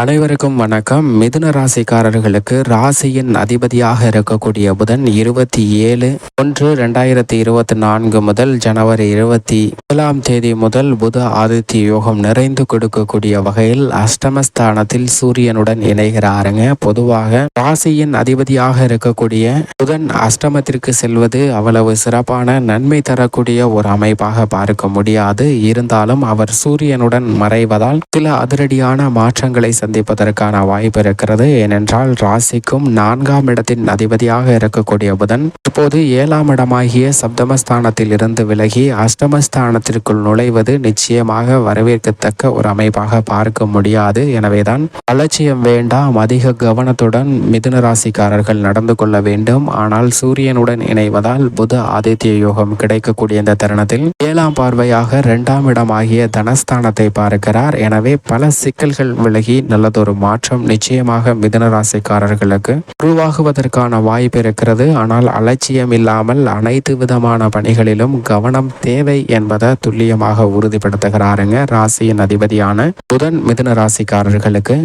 அனைவருக்கும் வணக்கம். மிதுன ராசிக்காரர்களுக்கு ராசியின் அதிபதியாக இருக்கக்கூடிய புதன் இருபத்தி ஏழு ஒன்று ரெண்டாயிரத்தி இருபத்தி நான்கு முதல் ஜனவரி இருபத்தி ஏழாம் தேதி முதல் புத ஆதித்ய யோகம் நிறைந்து கொடுக்கக்கூடிய வகையில் அஷ்டமஸ்தானத்தில் சூரியனுடன் இணைகிறாருங்க. பொதுவாக ராசியின் அதிபதியாக இருக்கக்கூடிய புதன் அஷ்டமத்திற்கு செல்வது அவ்வளவு சிறப்பான நன்மை தரக்கூடிய ஒரு அமைப்பாக பார்க்க முடியாது. இருந்தாலும் அவர் சூரியனுடன் மறைவதால் சில அதிரடியான மாற்றங்களை சந்திப்பதற்கான வாய்ப்பு இருக்கிறது. ஏனென்றால் ராசிக்கும் நான்காம் இடத்தின் அதிபதியாக இருக்கக்கூடிய புதன் இப்போது ஏழாம் இடமாகிய சப்தமஸ்தானத்தில் இருந்து விலகி அஷ்டமஸ்தானத்திற்குள் நுழைவது நிச்சயமாக வரவேற்கத்தக்க ஒரு அமைப்பாக பார்க்க முடியாது. எனவேதான் அலட்சியம் வேண்டாம். அதிக கவனத்துடன் மிதுன ராசிக்காரர்கள் நடந்து கொள்ள வேண்டும். ஆனால் சூரியனுடன் இணைவதால் புத ஆதித்ய யோகம் கிடைக்கக்கூடிய இந்த தருணத்தில் ஏழாம் பார்வையாக இரண்டாம் இடமாகிய தனஸ்தானத்தை பார்க்கிறார். எனவே பல சிக்கல்கள் விலகி நல்லதொரு மாற்றம் நிச்சயமாக மிதன ராசிக்காரர்களுக்கு உருவாகுவதற்கான வாய்ப்பு இருக்கிறது. ஆனால் அலட்சியம் இல்லாமல் அனைத்து விதமான பணிகளிலும் கவனம் தேவை என்பதை துல்லியமாக உறுதிப்படுத்துகிறாருங்க ராசியின் அதிபதியான புதன் மிதுன ராசிக்காரர்களுக்கு.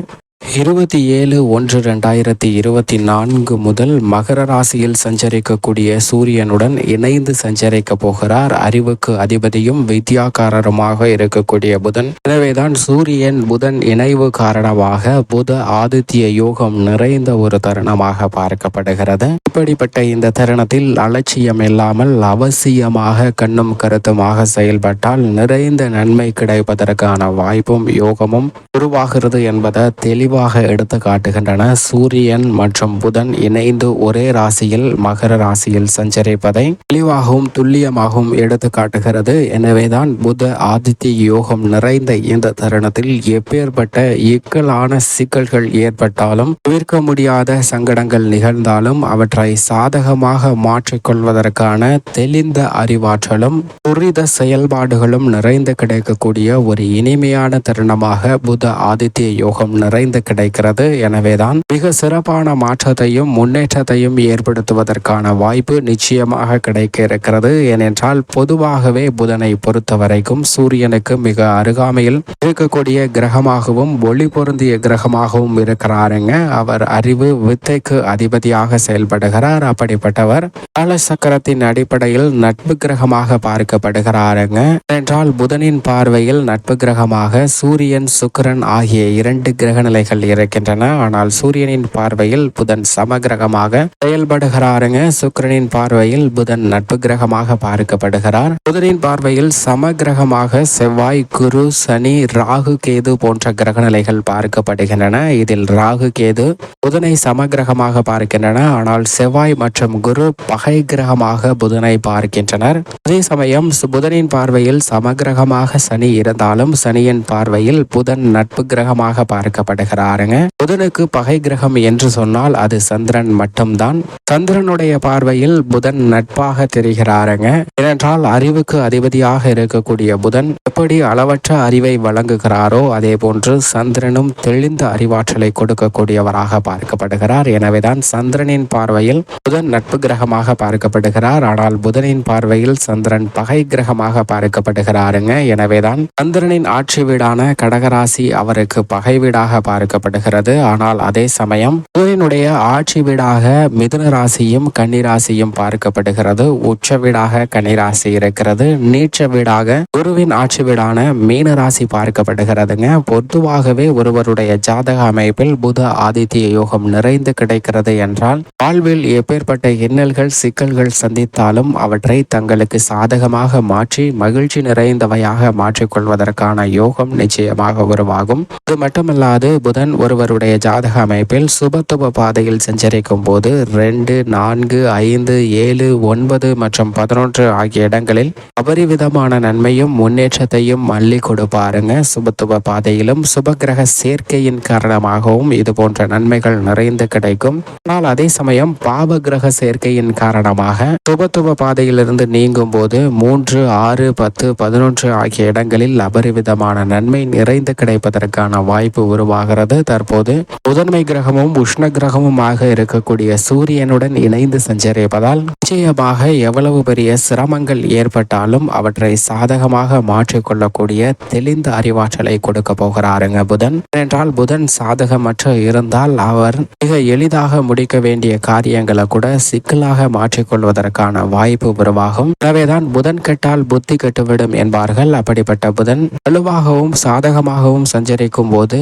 இருபத்தி ஏழு ஒன்று ரெண்டாயிரத்தி இருபத்தி நான்கு முதல் மகர ராசியில் சஞ்சரிக்கக்கூடிய சூரியனுடன் இணைந்து சஞ்சரிக்க போகிறார். அறிவுக்கு அதிபதியும் வித்யாக்காரருமாக இருக்கக்கூடிய புதன். எனவேதான் சூரியன் புதன் இணைவு காரணமாக புத ஆதித்ய யோகம் நிறைந்த ஒரு தருணமாக பார்க்கப்படுகிறது. இப்படிப்பட்ட இந்த தருணத்தில் அலட்சியம் இல்லாமல் அவசியமாக கண்ணும் கருத்துமாக செயல்பட்டால் நிறைந்த நன்மை கிடைப்பதற்கான வாய்ப்பும் யோகமும் உருவாகிறது என்பதை தெளிவு தெளிவாக எடுத்து காட்டுகின்றன. சூரியன் மற்றும் புதன் இணைந்து ஒரே ராசியில் மகர ராசியில் சஞ்சரிப்பதை தெளிவாகவும் துல்லியமாகவும் எடுத்து காட்டுகிறது. எனவேதான் புத ஆதித்ய யோகம் நிறைந்த இந்த தருணத்தில் எப்பேற்பட்ட இக்கலான சிக்கல்கள் ஏற்பட்டாலும் தவிர்க்க முடியாத சங்கடங்கள் நிகழ்ந்தாலும் அவற்றை சாதகமாக மாற்றிக்கொள்வதற்கான தெளிந்த அறிவாற்றலும் துரித செயல்பாடுகளும் நிறைந்து கிடைக்கக்கூடிய ஒரு இனிமையான தருணமாக புத ஆதித்ய யோகம் நிறைந்து கிடைக்கிறது. எனவேதான் மிக சிறப்பான மாற்றத்தையும் முன்னேற்றத்தையும் ஏற்படுத்துவதற்கான வாய்ப்பு நிச்சயமாக கிடைக்க இருக்கிறது. ஏனென்றால் பொதுவாகவே புதனை பொறுத்த வரைக்கும் சூரியனுக்கு மிக அருகாமையில் இருக்கக்கூடிய கிரகமாகவும் ஒளி பொருந்திய கிரகமாகவும் இருக்கிறாருங்க. அவர் அறிவு வித்தைக்கு அதிபதியாக செயல்படுகிறார். அப்படிப்பட்டவர் கால சக்கரத்தின் அடிப்படையில் நட்பு கிரகமாக பார்க்கப்படுகிறாருங்க. என்றால் புதனின் பார்வையில் நட்பு கிரகமாக சூரியன் சுக்கரன் ஆகிய இரண்டு கிரக நிலைகள் இருக்கின்றன. ஆனால் சூரியனின் பார்வையில் புதன் சமகிரகமாக செயல்படுகிறாருங்க. சுக்கரனின் பார்வையில் புதன் நட்பு கிரகமாக பார்க்கப்படுகிறார். புதனின் பார்வையில் சமகிரகமாக செவ்வாய் குரு சனி ராகு கேது போன்ற கிரக நிலைகள் பார்க்கப்படுகின்றன. இதில் ராகு கேது புதனை சமகிரகமாக பார்க்கின்றன. ஆனால் செவ்வாய் மற்றும் குரு பகை கிரகமாக புதனை பார்க்கின்றனர். அதே சமயம் புதனின் பார்வையில் சமகிரகமாக சனி இருந்தாலும் சனியின் பார்வையில் புதன் நட்பு கிரகமாக பார்க்கப்படுகிறார். பார்க்கப்படுகிறாருங்க புதனுக்கு பகை கிரகம் என்று சொன்னால் அது சந்திரன் மட்டும்தான். சந்திரனுடைய பார்வையில் புதன் நட்பாக தெரிகிறாருங்க. ஏனென்றால் அறிவுக்கு அதிபதியாக இருக்கக்கூடிய புதன் எப்படி அளவற்ற அறிவை வழங்குகிறாரோ அதே போன்று சந்திரனும் தெளிந்த அறிவாற்றலை கொடுக்கக்கூடியவராக பார்க்கப்படுகிறார். எனவேதான் சந்திரனின் பார்வையில் புதன் நட்பு கிரகமாக பார்க்கப்படுகிறார். ஆனால் புதனின் பார்வையில் சந்திரன் பகை கிரகமாக பார்க்கப்படுகிறாருங்க. எனவேதான் சந்திரனின் ஆட்சி வீடான கடகராசி அவருக்கு பகை வீடாக பார்க்கப்படுகிறது ஆனால் அதே சமயம் புதனினுடைய ஆட்சி வீடாக மிதுன ராசியும் கன்னிராசியும் பார்க்கப்படுகிறது. உச்ச வீடாக கன்னிராசி இருக்கிறது. நீச்ச வீடாக குருவின் ஆட்சி வீடான மீன ராசி பார்க்கப்படுகிறதுங்க. பொதுவாகவே ஒருவருடைய ஜாதக அமைப்பில் புத ஆதித்ய யோகம் நிறைந்து கிடைக்கிறது என்றால் வாழ்வில் எப்பேற்பட்ட இன்னல்கள் சிக்கல்கள் சந்தித்தாலும் அவற்றை தங்களுக்கு சாதகமாக மாற்றி மகிழ்ச்சி நிறைந்தவையாக மாற்றிக்கொள்வதற்கான யோகம் நிச்சயமாக உருவாகும். அது மட்டுமல்லாது புதன் ஒருவருடைய ஜாதக அமைப்பில் சுபத்துவ பாதையில் சஞ்சரிக்கும் போது ரெண்டு நான்கு ஐந்து ஏழு ஒன்பது மற்றும் பதினொன்று ஆகிய இடங்களில் அபரிவிதமான நன்மையும் முன்னேற்றத்தையும் அள்ளி கொடுப்பாருங்க. சுபத்துவ பாதையிலும் சுபகிரக சேர்க்கையின் காரணமாகவும் இது போன்ற நன்மைகள் நிறைந்து கிடைக்கும். ஆனால் அதே சமயம் பாவ கிரக சேர்க்கையின் காரணமாக சுபத்துவ பாதையிலிருந்து நீங்கும் போது மூன்று ஆறு பத்து பதினொன்று ஆகிய இடங்களில் அபரிவிதமான நன்மை நிறைந்து கிடைப்பதற்கான வாய்ப்பு உருவாகிறது. வருகிறது தற்போது முதன்மை கிரகமும் உஷ்ண கிரகமுமாக இருக்கக்கூடிய சூரியனுடன் இணைந்து சஞ்சரிப்பதால் நிச்சயமாக எவ்வளவு பெரிய சிரமங்கள் ஏற்பட்டாலும் அவற்றை சாதகமாக மாற்றிக்கொள்ளக்கூடிய தெளிந்த அறிவாற்றலை கொடுக்க போகிறாருங்க புதன். ஏனென்றால் புதன் சாதகமற்ற இருந்தால் அவர் மிக எளிதாக முடிக்க வேண்டிய காரியங்களை கூட சிக்கலாக மாற்றிக்கொள்வதற்கான வாய்ப்பு உருவாகும். எனவேதான் புதன் கெட்டால் புத்தி கெட்டுவிடும் என்பார்கள். அப்படிப்பட்ட புதன் வலுவாகவும் சாதகமாகவும் சஞ்சரிக்கும் போது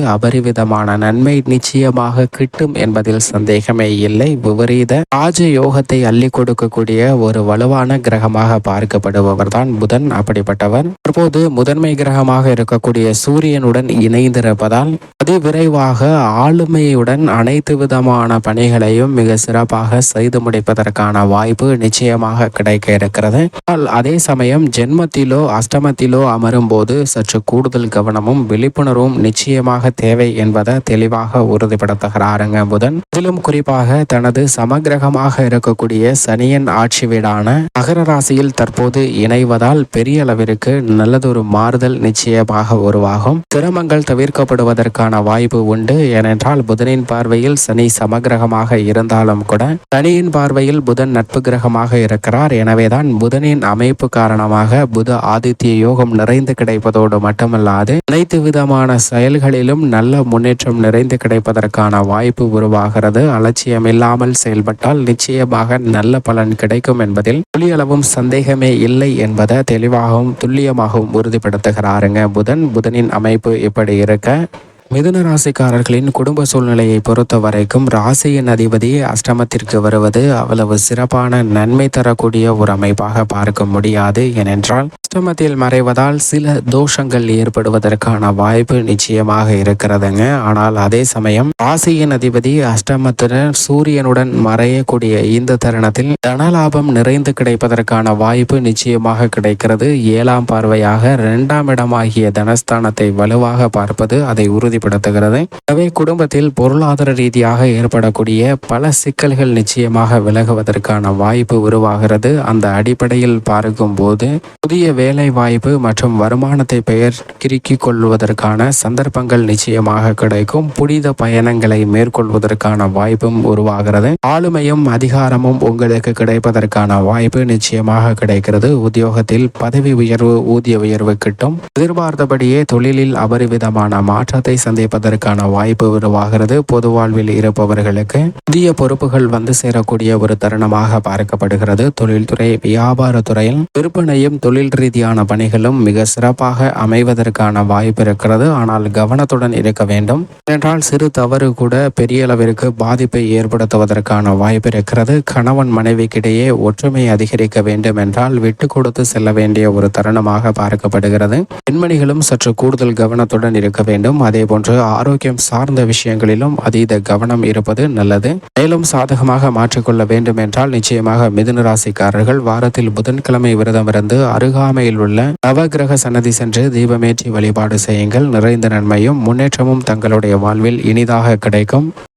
விதமான நன்மை நிச்சயமாக கிட்டும் என்பதில் சந்தேகமே இல்லை. விபரீத ராஜ யோகத்தை அள்ளி கொடுக்கக்கூடிய ஒரு வலுவான கிரகமாக பார்க்கப்படுபவர் தான் புதன் அப்படிப்பட்டவர். தற்போது முதன்மை கிரகமாக இருக்கக்கூடிய சூரியனுடன் இணைந்திருப்பதால் அதி விரைவாக ஆளுமையுடன் அனைத்து விதமான பணிகளையும் மிக சிறப்பாக செய்து முடிப்பதற்கான வாய்ப்பு நிச்சயமாக கிடைக்க இருக்கிறது. ஆனால் அதே சமயம் ஜென்மத்திலோ அஷ்டமத்திலோ அமரும் போது சற்று கூடுதல் கவனமும் விழிப்புணர்வும் நிச்சயமாக தேவை என்பது தெளிவாக உறுதிப்படுத்துகிறாருங்க புதன். இதிலும் குறிப்பாக தனது சமகிரகமாக இருக்கக்கூடிய சனியின் ஆட்சி வீடான மகர ராசியில் தற்போது இணைவதால் பெரிய அளவிற்கு நல்லதொரு மாறுதல் நிச்சயமாக உருவாகும். சிரமங்கள் தவிர்க்கப்படுவதற்கான வாய்ப்பு உண்டு. ஏனென்றால் புதனின் பார்வையில் சனி சமகிரகமாக இருந்தாலும் கூட சனியின் பார்வையில் புதன் நட்பு கிரகமாக இருக்கிறார். எனவேதான் புதனின் அமைப்பு காரணமாக புத ஆதித்ய யோகம் நிறைந்து கிடைப்பதோடு மட்டுமல்லாது அனைத்து விதமான செயல்களிலும் நல்ல முன்னேற்றம் நிறைந்து கிடைப்பதற்கான வாய்ப்பு உருவாகிறது. அலட்சியம் இல்லாமல் செயல்பட்டால் நிச்சயமாக நல்ல பலன் கிடைக்கும் என்பதில் துளியளவும் சந்தேகமே இல்லை என்பதை தெளிவாகவும் துல்லியமாகவும் உறுதிப்படுத்துகிறாருங்க புதன். புதனின் அமைப்பு இப்படி இருக்க மிதுன ராசிக்காரர்களின் குடும்ப சூழ்நிலையை பொறுத்த வரைக்கும் ராசியின் அதிபதி அஷ்டமத்திற்கு வருவது அவ்வளவு சிறப்பான நன்மை தரக்கூடிய ஒரு அமைப்பாக பார்க்க முடியாது. ஏனென்றால் அஷ்டமத்தில் மறைவதால் சில தோஷங்கள் ஏற்படுவதற்கான வாய்ப்பு நிச்சயமாக இருக்கிறதுங்க. ஆனால் அதே சமயம் ராசியின் அதிபதி அஷ்டமத்துடன் சூரியனுடன் மறையக்கூடிய இந்த தருணத்தில் தனலாபம் நிறைந்து கிடைப்பதற்கான வாய்ப்பு நிச்சயமாக கிடைக்கிறது. ஏழாம் பார்வையாக இரண்டாம் இடமாகிய தனஸ்தானத்தை வலுவாக பார்ப்பது அதை உறுதி உறுதிப்படுத்துகிறது. எனவே குடும்பத்தில் பொருளாதார ரீதியாக ஏற்படக்கூடிய பல சிக்கல்கள் நிச்சயமாக விலகுவதற்கான வாய்ப்பு உருவாகிறது. அந்த அடிப்படையில் பார்க்கும்போது புதிய வேலை வாய்ப்பு மற்றும் வருமானத்தை பெயர் கிறுக்கிக் கொள்வதற்கான சந்தர்ப்பங்கள் நிச்சயமாக கிடைக்கும். புனித பயணங்களை மேற்கொள்வதற்கான வாய்ப்பும் உருவாகிறது. ஆளுமையும் அதிகாரமும் உங்களுக்கு கிடைப்பதற்கான வாய்ப்பு நிச்சயமாக கிடைக்கிறது. உத்தியோகத்தில் பதவி உயர்வு ஊதிய உயர்வு கிட்டும். எதிர்பார்த்தபடியே தொழிலில் அபரிவிதமான மாற்றத்தை சந்திப்பதற்கான வாய்ப்பு உருவாகிறது. பொது வாழ்வில் இருப்பவர்களுக்கு புதிய பொறுப்புகள் வந்து சேரக்கூடிய ஒரு தருணமாக பார்க்கப்படுகிறது. தொழில்துறை வியாபாரத்துறையில் விற்பனையும் தொழில் ரீதியான பணிகளும் மிக சிறப்பாக அமைவதற்கான வாய்ப்பு இருக்கிறது. ஆனால் கவனத்துடன் இருக்க வேண்டும். ஏனென்றால் சிறு தவறு கூட பெரிய அளவிற்கு பாதிப்பை ஏற்படுத்துவதற்கான வாய்ப்பு இருக்கிறது. கணவன் மனைவிக்கிடையே ஒற்றுமை அதிகரிக்க வேண்டும் என்றால் விட்டு கொடுத்து செல்ல வேண்டிய ஒரு தருணமாக பார்க்கப்படுகிறது. பெண்மணிகளும் சற்று கூடுதல் கவனத்துடன் இருக்க வேண்டும். அதே போன்று ஆரோக்கியம் சார்ந்த விஷயங்களிலும் அதீத கவனம் இருப்பது நல்லது. மேலும் சாதகமாக மாற்றிக்கொள்ள வேண்டும் என்றால் நிச்சயமாக மிதுன ராசிக்காரர்கள் வாரத்தில் புதன்கிழமை விரதம் இருந்து அருகாமையில் உள்ள நவகிரக சன்னதி சென்று தீபமேற்றி வழிபாடு செய்யுங்கள். நிறைந்த நன்மையும் முன்னேற்றமும் தங்களுடைய வாழ்வில் இனிதாக கிடைக்கும்.